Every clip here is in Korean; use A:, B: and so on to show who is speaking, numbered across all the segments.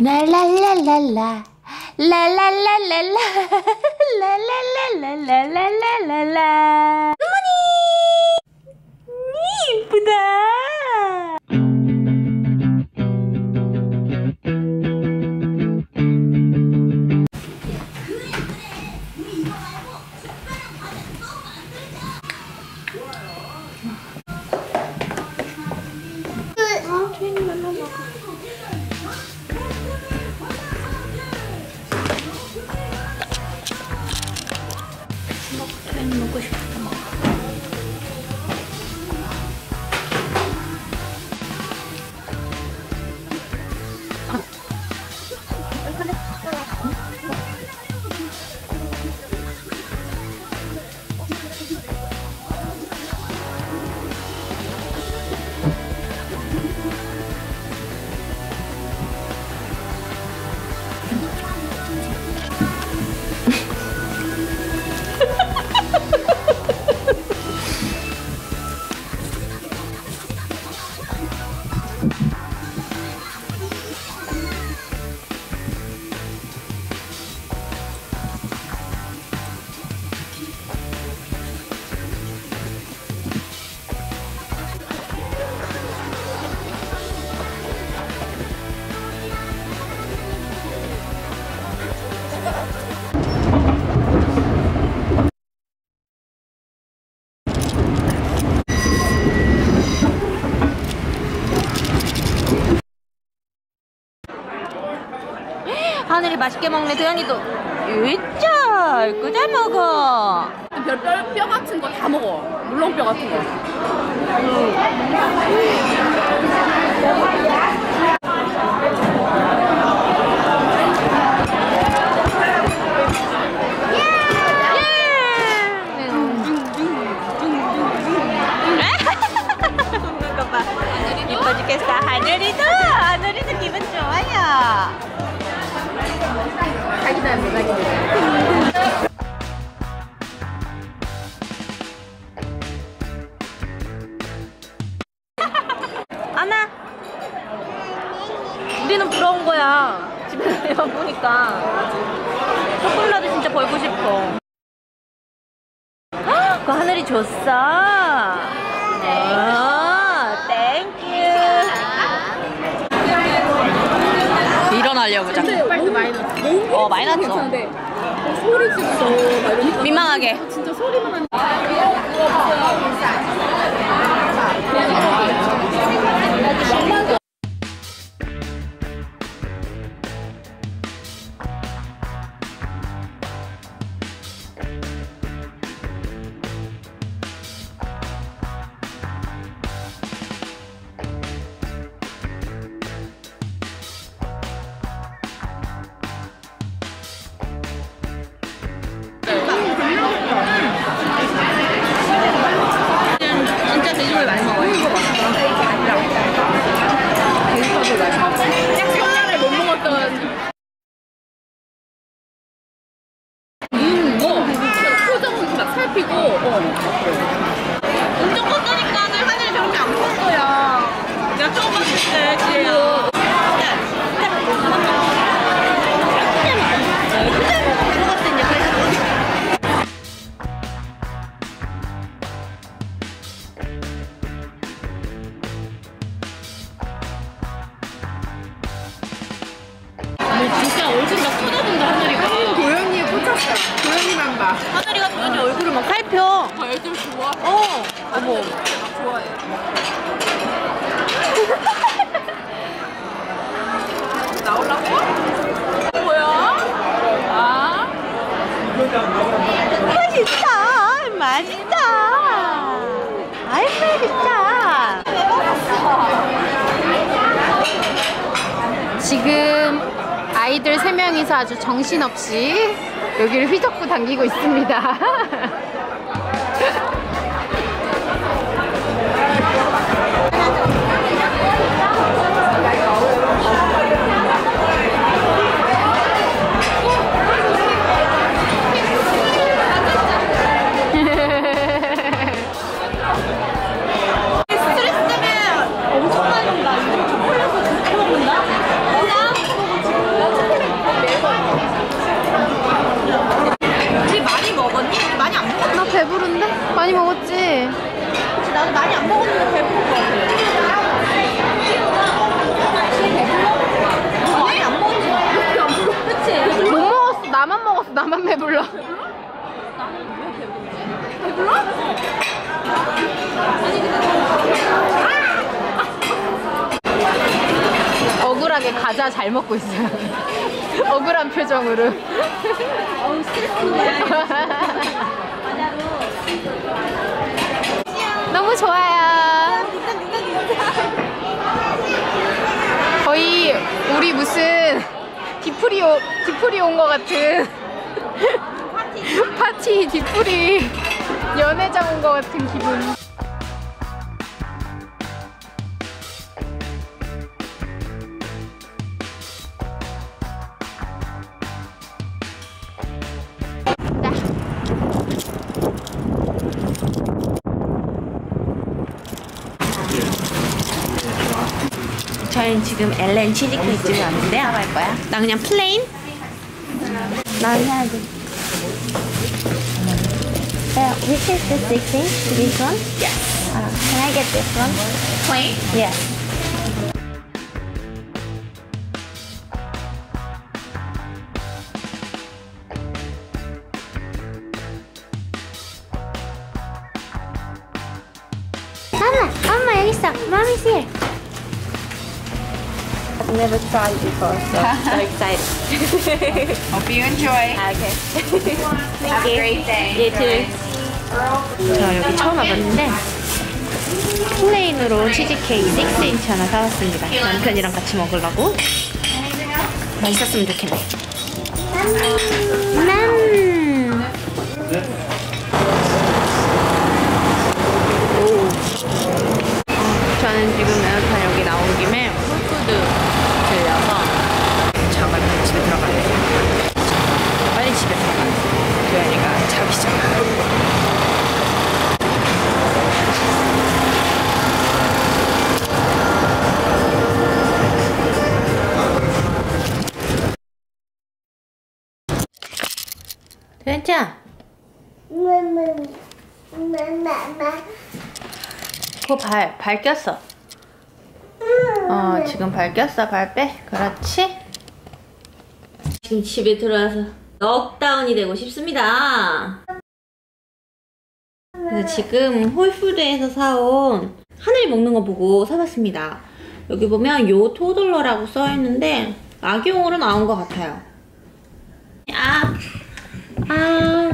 A: La la la la la. La la la la la. La la la la la la la la la. Money! Nipda! 하늘이 맛있게 먹네 도현이도 으짜 그잘 먹어
B: 별, 뼈, 뼈 같은 거 다 먹어. 물렁뼈 같은 거.
A: 웃 조금이라도 진짜 벌고 싶어. 헉, 그 하늘이 줬어. 어, 땡큐. 일어나려고 자꾸.
B: 빨리 많이 났어.
A: 어, 많이 났어.
B: 어, 소리 지르고.
A: 민망하게.
B: 진짜 소리만 하 살피고, 어.
A: 하늘이가
B: 도현이
A: 얼굴을 막 살펴.
B: 저 애들 좋아.
A: 어. 어머.
B: 좋아해. 나오려고? 뭐야? 아?
A: 맛있다. 맛있다. 아이 맛있다.
C: 지금 아이들 세명이서 아주 정신없이 여기를 휘젓고 당기고 있습니다.
A: 많이 안 먹었는데 배부른 것 같아요. 뭐 이유가 나만 먹었어. 나만
C: 배불러. 배불러? 아! 억울하게 과자 잘 먹고 있어요. 억울한 표정으로. 너무 좋아요. 거의 우리 무슨 뒤풀이 오, 뒤풀이 온것 같은 파티 뒤풀이 연회장 온것 같은 기분.
A: 저희는 지금 엘렌 치즈케이크 집에 왔는데요. 할 거야? 나 그냥 플레인? 나 해야 돼.
D: Uh, which is the 6 inch? This one?
A: Yes.
D: Uh, can I get this one?
A: Plain?
D: Yes. Mama, Mama, 여기 있어. Mommy's here.
A: I've never tried before, so so excited.
B: Hope you enjoy.
A: Okay.
D: Have a great day.
A: You too. 저 여기 처음 와봤는데 플레인으로 치즈케이크 6인치 하나 사왔습니다. 남편이랑 같이 먹으려고. 맛있었으면 좋겠네. 음. 코 발, 발 꼈어. 어, 지금 발 꼈어, 발 빼. 그렇지. 지금 집에 들어와서 넉다운이 되고 싶습니다. 지금 홀푸드에서 사온 하늘이 먹는 거 보고 사봤습니다. 여기 보면 요 토들러라고 써있는데 아기용으로 나온 것 같아요. 아, 아.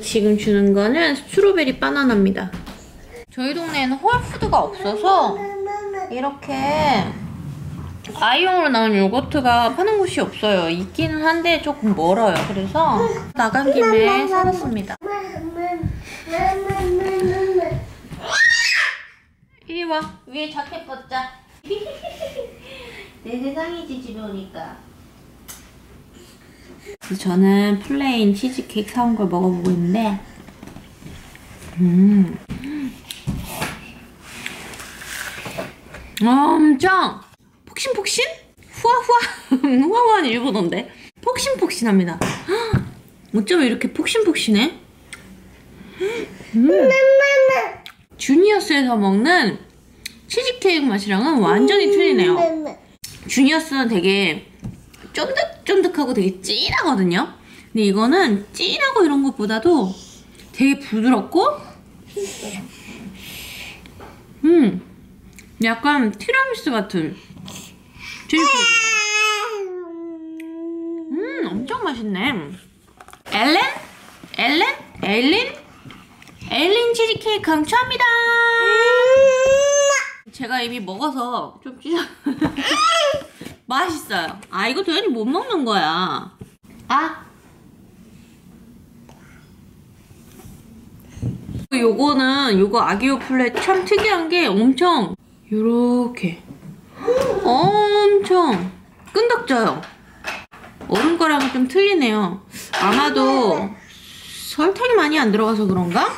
A: 지금 주는 거는 스트로베리 바나나입니다. 저희 동네에는 홀푸드가 없어서 이렇게 아이용으로 나온 요거트가 파는 곳이 없어요. 있기는 한데 조금 멀어요. 그래서 나간 김에 사봤습니다. 이리 와. 위에 자켓 벗자. 내 세상이지 집에 오니까. 저는 플레인 치즈케이크 사온 걸 먹어보고 있는데 음. 엄청! 폭신폭신? 후아후아. 후아후아는 일본어인데. 폭신폭신합니다. 헉, 어쩜 이렇게 폭신폭신해? 음. 주니어스에서 먹는 치즈케이크 맛이랑은 완전히 틀리네요. 주니어스는 되게 쫀득쫀득하고 되게 진하거든요. 근데 이거는 진하고 이런 것보다도 되게 부드럽고 음 약간 티라미수 같은 치즈케이크 음 엄청 맛있네 엘렌? 엘렌? 엘린? 엘린 치즈케이크 강추합니다 제가 이미 먹어서 좀 찢어 맛있어요. 아 이거 도현이 못 먹는 거야. 아. 요거는 요거 아기오 플랫 참 특이한 게 엄청 요렇게 엄청 끈덕져요. 어른 거랑은 좀 틀리네요. 아마도 설탕이 많이 안 들어가서 그런가?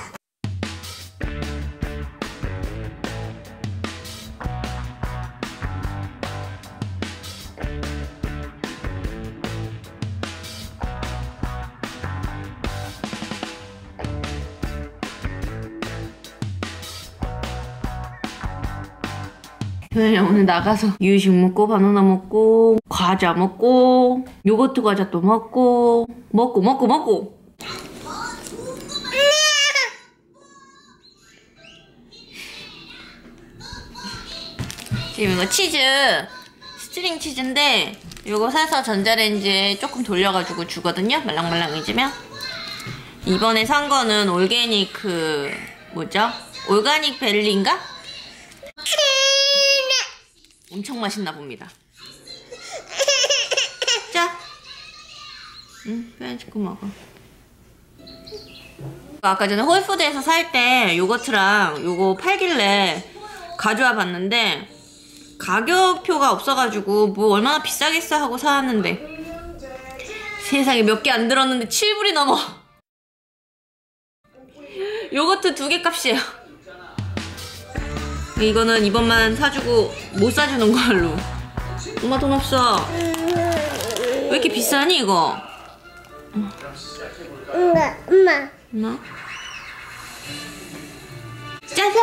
A: 도현이 오늘 나가서 유식 먹고 바나나 먹고 과자 먹고 요거트 과자 또 먹고 먹고 먹고 먹고 지금 이거 치즈 스트링 치즈인데 이거 사서 전자레인지에 조금 돌려가지고 주거든요. 말랑말랑해지면. 이번에 산 거는 올게닉 그 뭐죠? 올가닉 벨리인가? 엄청 맛있나 봅니다. 자, 응, 빼주고 먹어. 아까 전에 홀푸드에서 살 때 요거트랑 요거 팔길래 가져와 봤는데 가격표가 없어가지고 뭐 얼마나 비싸겠어 하고 사왔는데 세상에 몇 개 안 들었는데 7불이 넘어 요거트 두 개 값이에요 이거는 이번만 사주고 못 사주는 걸로 엄마 돈 없어 왜 이렇게 비싸니 이거
D: 엄마, 엄마.
A: 엄마 짜잔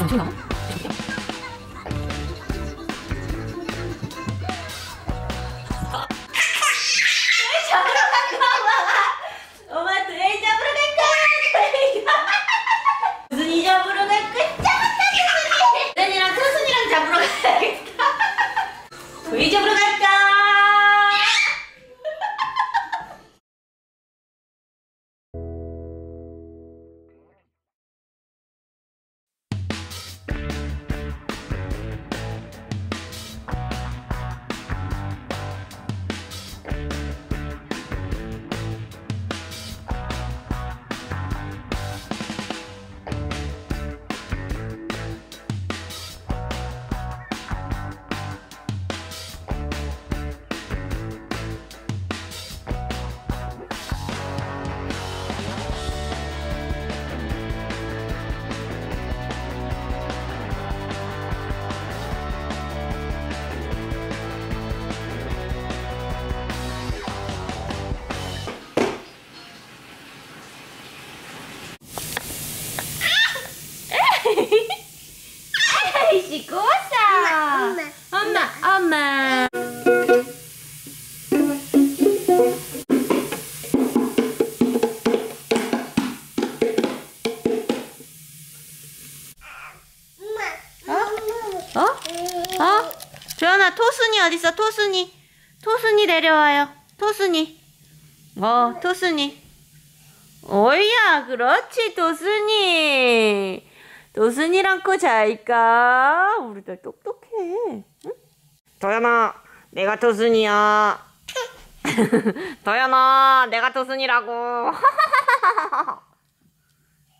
A: 엄마 조연아 토순이 어딨어? 토순이. 토순이 내려와요. 토순이. 어 토순이. 오야 그렇지 토순이. 토순이랑 코 잘까? 우리 딸 똑똑해. 응? 도연아 내가 토순이야. 도연아 내가 토순이라고.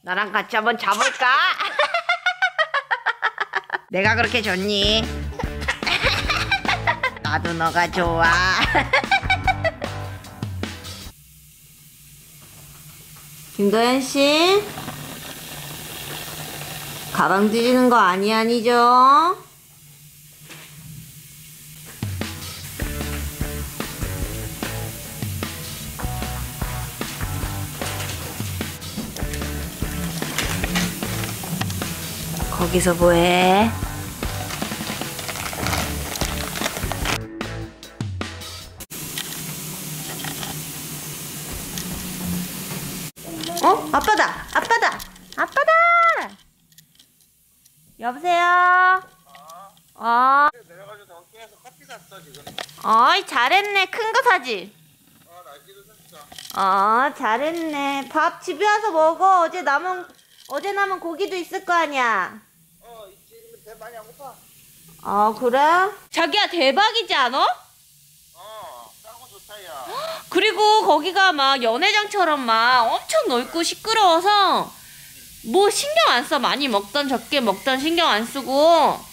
A: 나랑 같이 한번 자볼까? 내가 그렇게 좋니? 나도 너가 좋아. 김도현 씨, 가방 뒤지는 거 아니 아니죠? 거기서 뭐해? 아빠다! 아빠다! 아빠다! 여보세요? 어? 어이, 잘했네. 큰 거 사지? 어, 잘했네. 밥 집에 와서 먹어. 어제 남은, 어제 남은 고기도 있을 거 아니야. 어, 그래? 자기야, 대박이지 않아?
E: 어, 싸고 좋다, 야.
A: 그리고 거기가 막 연회장처럼 막 엄청 넓고 시끄러워서 뭐 신경 안 써. 많이 먹던 적게 먹던 신경 안 쓰고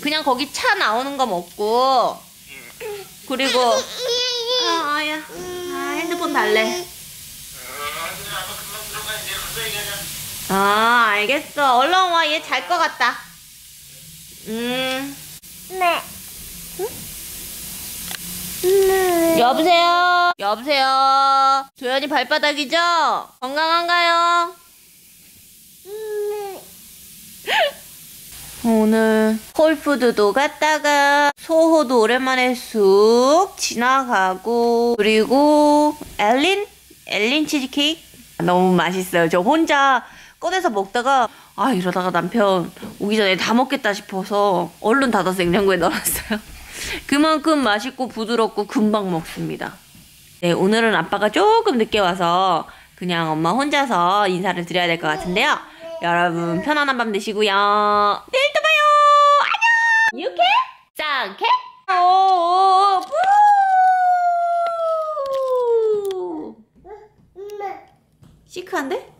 A: 그냥 거기 차 나오는 거 먹고 그리고 아, 아야. 아, 핸드폰 달래. 아, 알겠어. 얼른 와. 얘 잘 것 같다. 음.
D: 네. 네.
A: 여보세요? 여보세요? 도현이 발바닥이죠? 건강한가요?
D: 네.
A: 오늘 홀푸드도 갔다가 소호도 오랜만에 쑥 지나가고 그리고 엘린? 엘린 치즈케이크? 너무 맛있어요. 저 혼자 꺼내서 먹다가 아 이러다가 남편 오기 전에 다 먹겠다 싶어서 얼른 닫아서 냉장고에 넣어놨어요. 그만큼 맛있고 부드럽고 금방 먹습니다. 네, 오늘은 아빠가 조금 늦게 와서 그냥 엄마 혼자서 인사를 드려야 될 것 같은데요. 여러분 편안한 밤 되시고요. 내일 또 봐요. 안녕. 유쾌 짱캐 오 부. 시크한데?